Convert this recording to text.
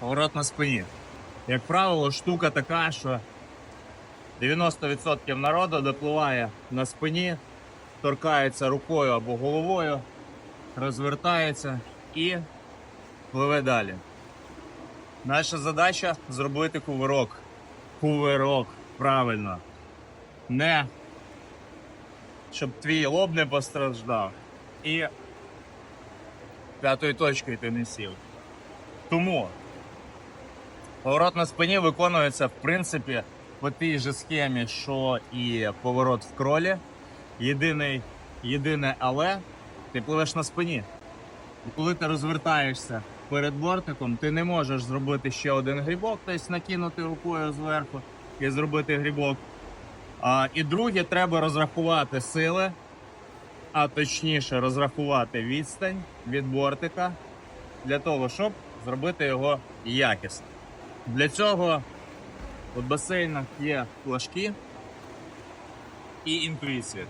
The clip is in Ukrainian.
поворот на спині. Як правило, штука така, що 90% народу допливає на спині, торкається рукою або головою, розвертається і пливе далі. Наша задача зробити кувирок. Кувирок, правильно. Не щоб твій лоб не постраждав. І п'ятою точкою ти не сів. Тому поворот на спині виконується, в принципі, по тій же схемі, що і поворот в кролі. Єдиний, єдине але ти пливеш на спині. Коли ти розвертаєшся перед бортиком, ти не можеш зробити ще один грибок, тобто накинути рукою зверху і зробити грибок. А, і друге, треба розрахувати сили, а точніше розрахувати відстань від бортика для того, щоб зробити його якісно. Для цього у басейнах є флажки і інтуїція.